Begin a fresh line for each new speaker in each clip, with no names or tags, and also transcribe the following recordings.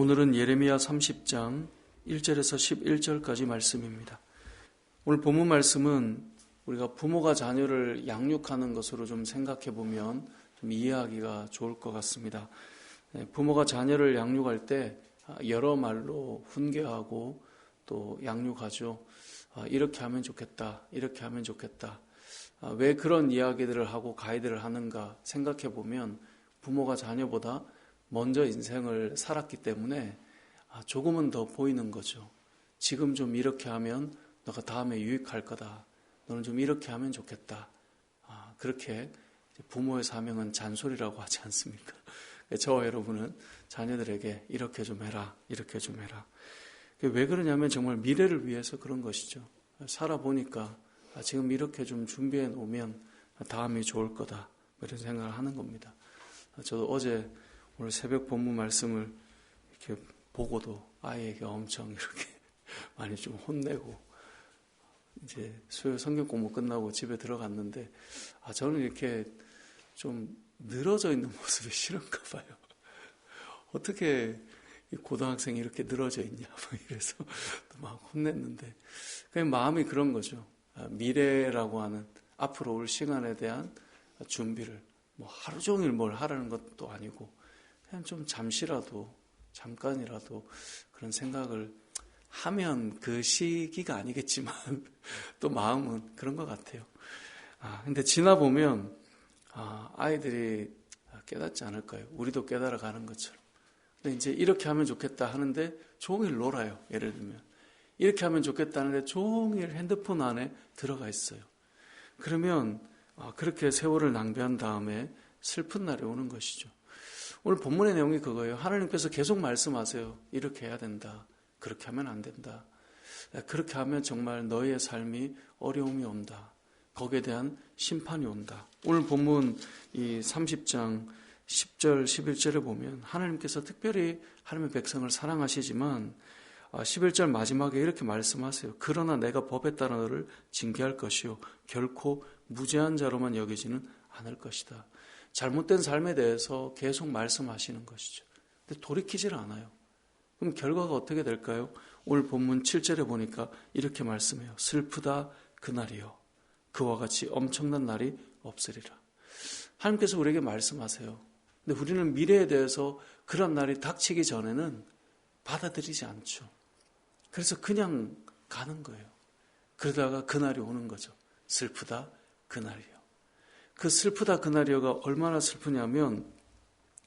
오늘은 예레미야 30장 1절에서 11절까지 말씀입니다. 오늘 본문 말씀은 우리가 부모가 자녀를 양육하는 것으로 좀 생각해 보면 좀 이해하기가 좋을 것 같습니다. 네, 부모가 자녀를 양육할 때 여러 말로 훈계하고 또 양육하죠. 아, 이렇게 하면 좋겠다. 이렇게 하면 좋겠다. 아, 왜 그런 이야기들을 하고 가이드를 하는가 생각해 보면 부모가 자녀보다 먼저 인생을 살았기 때문에 아, 조금은 더 보이는 거죠. 지금 좀 이렇게 하면 너가 다음에 유익할 거다. 너는 좀 이렇게 하면 좋겠다. 아, 그렇게 부모의 사명은 잔소리라고 하지 않습니까? 저와 여러분은 자녀들에게 이렇게 좀 해라, 이렇게 좀 해라. 왜 그러냐면 정말 미래를 위해서 그런 것이죠. 살아보니까 아, 지금 이렇게 좀 준비해 놓으면 다음이 좋을 거다. 뭐 이런 생각을 하는 겁니다. 저도 어제 오늘 새벽 본문 말씀을 이렇게 보고도 아이에게 엄청 이렇게 많이 좀 혼내고 이제 수요 성경 공부 끝나고 집에 들어갔는데 아 저는 이렇게 좀 늘어져 있는 모습이 싫은가 봐요. 어떻게 고등학생이 이렇게 늘어져 있냐 뭐 이래서 막 혼냈는데 그냥 마음이 그런 거죠. 아, 미래라고 하는 앞으로 올 시간에 대한 준비를 뭐 하루 종일 뭘 하라는 것도 아니고 그냥 좀 잠시라도 잠깐이라도 그런 생각을 하면 그 시기가 아니겠지만 또 마음은 그런 것 같아요. 아, 근데 지나 보면 아, 아이들이 깨닫지 않을까요? 우리도 깨달아 가는 것처럼. 근데 이제 이렇게 하면 좋겠다 하는데 종일 놀아요. 예를 들면 이렇게 하면 좋겠다는데 종일 핸드폰 안에 들어가 있어요. 그러면 아, 그렇게 세월을 낭비한 다음에 슬픈 날이 오는 것이죠. 오늘 본문의 내용이 그거예요. 하나님께서 계속 말씀하세요. 이렇게 해야 된다. 그렇게 하면 안 된다. 그렇게 하면 정말 너의 삶이 어려움이 온다. 거기에 대한 심판이 온다. 오늘 본문 이 30장 10절, 11절에 보면 하나님께서 특별히 하나님의 백성을 사랑하시지만 11절 아, 마지막에 이렇게 말씀하세요. 그러나 내가 법에 따라 너를 징계할 것이요. 결코 무죄한 자로만 여기지는 않을 것이다. 잘못된 삶에 대해서 계속 말씀하시는 것이죠. 근데 돌이키질 않아요. 그럼 결과가 어떻게 될까요? 오늘 본문 7절에 보니까 이렇게 말씀해요. 슬프다 그날이요. 그와 같이 엄청난 날이 없으리라. 하나님께서 우리에게 말씀하세요. 근데 우리는 미래에 대해서 그런 날이 닥치기 전에는 받아들이지 않죠. 그래서 그냥 가는 거예요. 그러다가 그날이 오는 거죠. 슬프다 그날이요. 그 슬프다 그날이여가 얼마나 슬프냐면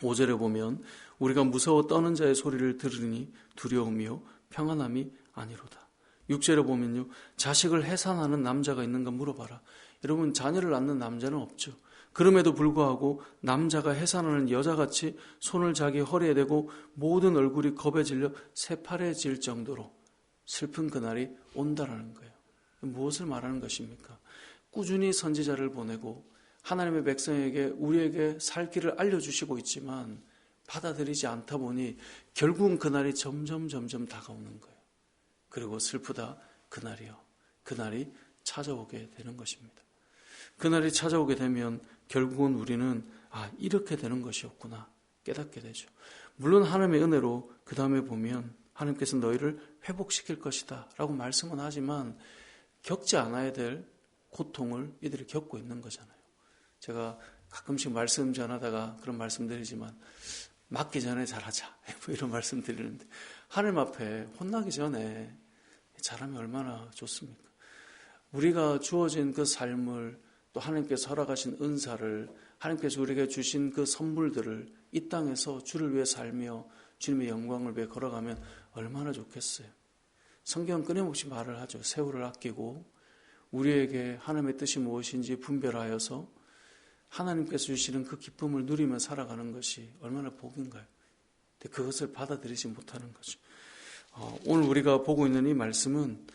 5절에 보면 우리가 무서워 떠는 자의 소리를 들으니 두려움이요 평안함이 아니로다. 6절에 보면요. 자식을 해산하는 남자가 있는가 물어봐라. 여러분 자녀를 낳는 남자는 없죠. 그럼에도 불구하고 남자가 해산하는 여자같이 손을 자기 허리에 대고 모든 얼굴이 겁에 질려 새파래질 정도로 슬픈 그날이 온다라는 거예요. 무엇을 말하는 것입니까? 꾸준히 선지자를 보내고 하나님의 백성에게 우리에게 살 길을 알려주시고 있지만 받아들이지 않다 보니 결국은 그날이 점점 점점 다가오는 거예요. 그리고 슬프다 그날이요. 그날이 찾아오게 되는 것입니다. 그날이 찾아오게 되면 결국은 우리는 아 이렇게 되는 것이었구나 깨닫게 되죠. 물론 하나님의 은혜로 그 다음에 보면 하나님께서 너희를 회복시킬 것이다 라고 말씀은 하지만 겪지 않아야 될 고통을 이들이 겪고 있는 거잖아요. 제가 가끔씩 말씀 전하다가 그런 말씀 드리지만 맞기 전에 잘하자 뭐 이런 말씀 드리는데 하나님 앞에 혼나기 전에 잘하면 얼마나 좋습니까? 우리가 주어진 그 삶을 또 하나님께서 허락하신 은사를 하나님께서 우리에게 주신 그 선물들을 이 땅에서 주를 위해 살며 주님의 영광을 위해 걸어가면 얼마나 좋겠어요. 성경 끊임없이 말을 하죠. 세월을 아끼고 우리에게 하나님의 뜻이 무엇인지 분별하여서 하나님께서 주시는 그 기쁨을 누리며 살아가는 것이 얼마나 복인가요? 근데 그것을 받아들이지 못하는 거죠. 어, 오늘 우리가 보고 있는 이 말씀은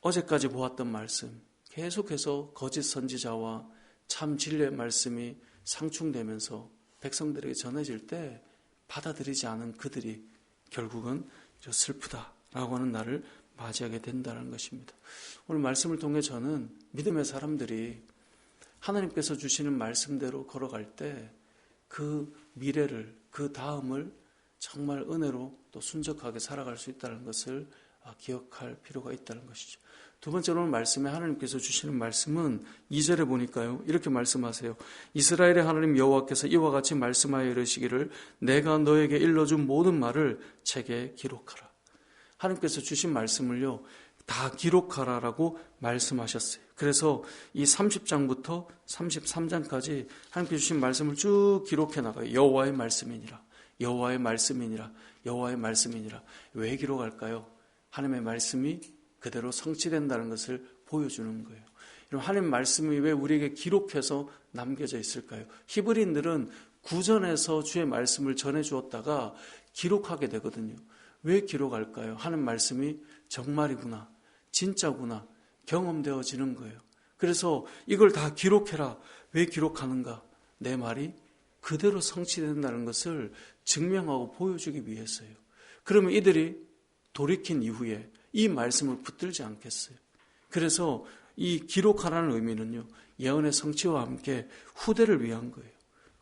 어제까지 보았던 말씀, 계속해서 거짓 선지자와 참 진리의 말씀이 상충되면서 백성들에게 전해질 때 받아들이지 않은 그들이 결국은 슬프다라고 하는 날을 맞이하게 된다는 것입니다. 오늘 말씀을 통해 저는 믿음의 사람들이 하나님께서 주시는 말씀대로 걸어갈 때 그 미래를, 그 다음을 정말 은혜로 또 순적하게 살아갈 수 있다는 것을 아, 기억할 필요가 있다는 것이죠. 두 번째로 오늘 말씀에 하나님께서 주시는 말씀은 2절에 보니까요. 이렇게 말씀하세요. 이스라엘의 하나님 여호와께서 이와 같이 말씀하여 이르시기를 내가 너에게 일러준 모든 말을 책에 기록하라. 하나님께서 주신 말씀을요. 다 기록하라라고 말씀하셨어요. 그래서 이 30장부터 33장까지 하나님께 주신 말씀을 쭉 기록해 나가요. 여호와의 말씀이니라. 여호와의 말씀이니라. 여호와의 말씀이니라. 왜 기록할까요? 하나님의 말씀이 그대로 성취된다는 것을 보여주는 거예요. 하나님 말씀이 왜 우리에게 기록해서 남겨져 있을까요? 히브리인들은 구전에서 주의 말씀을 전해 주었다가 기록하게 되거든요. 왜 기록할까요? 하는 말씀이 정말이구나. 진짜구나. 경험되어지는 거예요. 그래서 이걸 다 기록해라. 왜 기록하는가? 내 말이 그대로 성취된다는 것을 증명하고 보여주기 위해서요. 그러면 이들이 돌이킨 이후에 이 말씀을 붙들지 않겠어요. 그래서 이 기록하라는 의미는요, 예언의 성취와 함께 후대를 위한 거예요.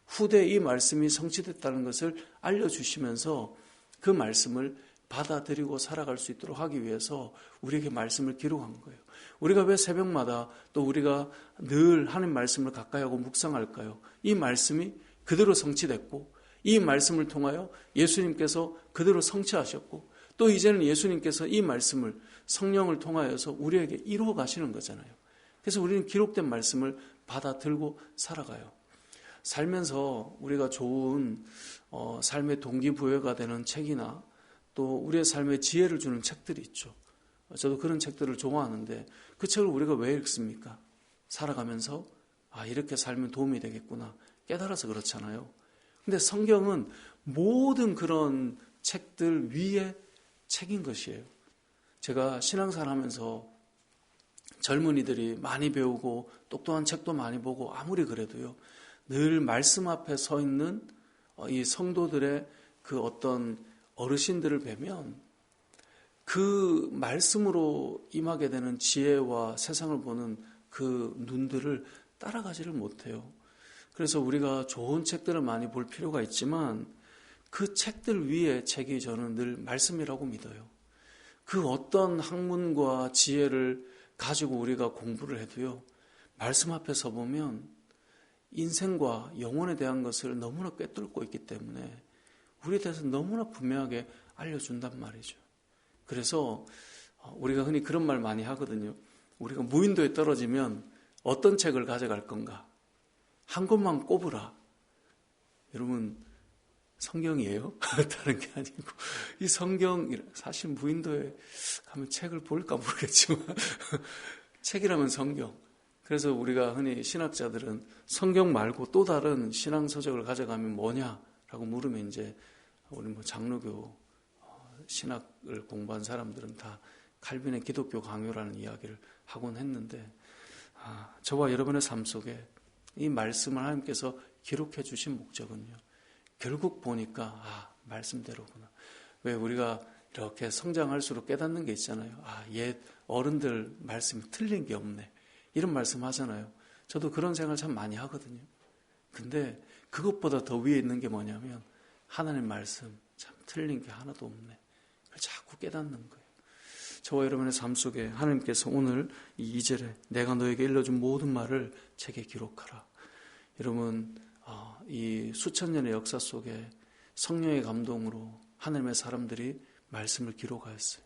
후대에 이 말씀이 성취됐다는 것을 알려주시면서 그 말씀을 받아들이고 살아갈 수 있도록 하기 위해서 우리에게 말씀을 기록한 거예요. 우리가 왜 새벽마다 또 우리가 늘 하는 말씀을 가까이 하고 묵상할까요? 이 말씀이 그대로 성취됐고 이 말씀을 통하여 예수님께서 그대로 성취하셨고 또 이제는 예수님께서 이 말씀을 성령을 통하여서 우리에게 이루어 가시는 거잖아요. 그래서 우리는 기록된 말씀을 받아들고 살아가요. 살면서 우리가 좋은 어, 삶의 동기부여가 되는 책이나 또 우리의 삶에 지혜를 주는 책들이 있죠. 저도 그런 책들을 좋아하는데 그 책을 우리가 왜 읽습니까? 살아가면서 아 이렇게 살면 도움이 되겠구나 깨달아서 그렇잖아요. 근데 성경은 모든 그런 책들 위에 책인 것이에요. 제가 신앙생활 하면서 젊은이들이 많이 배우고 똑똑한 책도 많이 보고 아무리 그래도요. 늘 말씀 앞에 서 있는 어, 이 성도들의 그 어떤 어르신들을 뵈면 그 말씀으로 임하게 되는 지혜와 세상을 보는 그 눈들을 따라가지를 못해요. 그래서 우리가 좋은 책들을 많이 볼 필요가 있지만 그 책들 위에 책이 저는 늘 말씀이라고 믿어요. 그 어떤 학문과 지혜를 가지고 우리가 공부를 해도요, 말씀 앞에 서 보면 인생과 영혼에 대한 것을 너무나 꿰뚫고 있기 때문에 우리에 대해서 너무나 분명하게 알려준단 말이죠. 그래서 어, 우리가 흔히 그런 말 많이 하거든요. 우리가 무인도에 떨어지면 어떤 책을 가져갈 건가? 한 권만 꼽으라. 여러분, 성경이에요? 다른 게 아니고. 이 성경, 사실 무인도에 가면 책을 볼까 모르겠지만, 책이라면 성경. 그래서 우리가 흔히 신학자들은 성경 말고 또 다른 신앙서적을 가져가면 뭐냐라고 물으면 이제 우리 뭐 장로교 어, 신학을 공부한 사람들은 다 칼빈의 기독교 강요라는 이야기를 하곤 했는데 아, 저와 여러분의 삶 속에 이 말씀을 하나님께서 기록해 주신 목적은요. 결국 보니까 아 말씀대로구나. 왜 우리가 이렇게 성장할수록 깨닫는 게 있잖아요. 아, 옛 어른들 말씀이 틀린 게 없네. 이런 말씀 하잖아요. 저도 그런 생각을 참 많이 하거든요. 근데 그것보다 더 위에 있는 게 뭐냐면 하나님 말씀 참 틀린 게 하나도 없네. 그걸 자꾸 깨닫는 거예요. 저와 여러분의 삶 속에 하나님께서 오늘 이 2절에 내가 너에게 일러준 모든 말을 책에 기록하라. 여러분 어, 이 수천 년의 역사 속에 성령의 감동으로 하나님의 사람들이 말씀을 기록하였어요.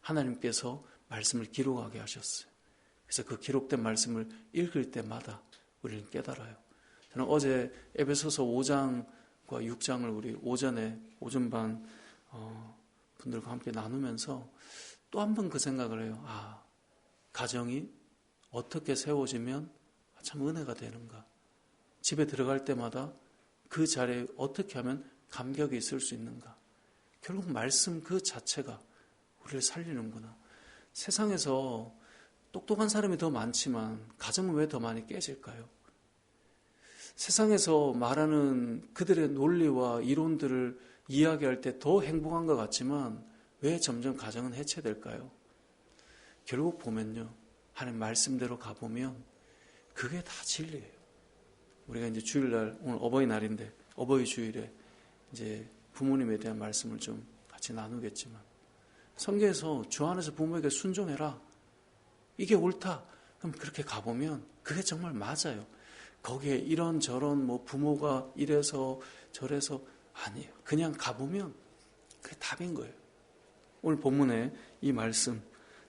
하나님께서 말씀을 기록하게 하셨어요. 그래서 그 기록된 말씀을 읽을 때마다 우리는 깨달아요. 저는 어제 에베소서 5장과 6장을 우리 오전에 오전반 어, 분들과 함께 나누면서 또 한 번 그 생각을 해요. 아, 가정이 어떻게 세워지면 참 은혜가 되는가. 집에 들어갈 때마다 그 자리에 어떻게 하면 감격이 있을 수 있는가. 결국 말씀 그 자체가 우리를 살리는구나. 세상에서 똑똑한 사람이 더 많지만 가정은 왜 더 많이 깨질까요? 세상에서 말하는 그들의 논리와 이론들을 이야기할 때 더 행복한 것 같지만 왜 점점 가정은 해체될까요? 결국 보면요. 하나님 말씀대로 가보면 그게 다 진리예요. 우리가 이제 주일날, 오늘 어버이날인데 어버이 주일에 이제 부모님에 대한 말씀을 좀 같이 나누겠지만 성경에서 주 안에서 부모에게 순종해라. 이게 옳다. 그럼 그렇게 가보면 그게 정말 맞아요. 거기에 이런 저런 뭐 부모가 이래서 저래서 아니에요. 그냥 가보면 그게 답인 거예요. 오늘 본문에 이 말씀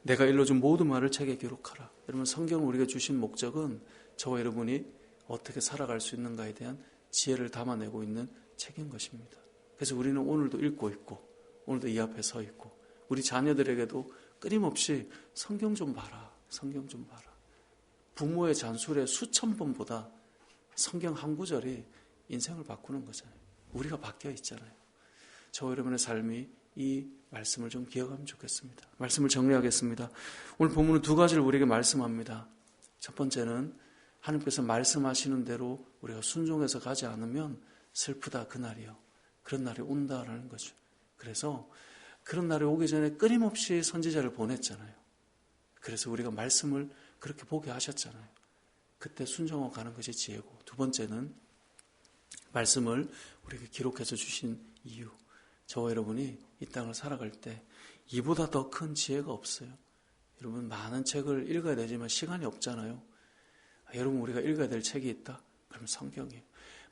내가 일러준 모든 말을 책에 기록하라. 여러분 성경 우리가 주신 목적은 저와 여러분이 어떻게 살아갈 수 있는가에 대한 지혜를 담아내고 있는 책인 것입니다. 그래서 우리는 오늘도 읽고 있고 오늘도 이 앞에 서 있고 우리 자녀들에게도 끊임없이 성경 좀 봐라. 성경 좀 봐라. 부모의 잔술에 수천 번보다 성경 한 구절이 인생을 바꾸는 거잖아요. 우리가 바뀌어 있잖아요. 저 여러분의 삶이 이 말씀을 좀 기억하면 좋겠습니다. 말씀을 정리하겠습니다. 오늘 본문은 두 가지를 우리에게 말씀합니다. 첫 번째는 하나님께서 말씀하시는 대로 우리가 순종해서 가지 않으면 슬프다 그날이요. 그런 날이 온다라는 거죠. 그래서 그런 날이 오기 전에 끊임없이 선지자를 보냈잖아요. 그래서 우리가 말씀을 그렇게 보게 하셨잖아요. 그때 순종하고 가는 것이 지혜고 두 번째는 말씀을 우리에게 기록해서 주신 이유. 저와 여러분이 이 땅을 살아갈 때 이보다 더 큰 지혜가 없어요. 여러분 많은 책을 읽어야 되지만 시간이 없잖아요. 아, 여러분 우리가 읽어야 될 책이 있다? 그럼 성경이에요.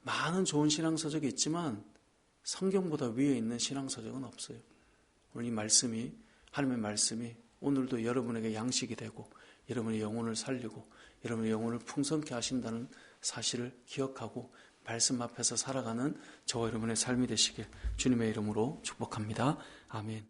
많은 좋은 신앙서적이 있지만 성경보다 위에 있는 신앙서적은 없어요. 오늘 이 말씀이 하나님의 말씀이 오늘도 여러분에게 양식이 되고 여러분의 영혼을 살리고 여러분의 영혼을 풍성케 하신다는 사실을 기억하고 말씀 앞에서 살아가는 저와 여러분의 삶이 되시길 주님의 이름으로 축복합니다. 아멘.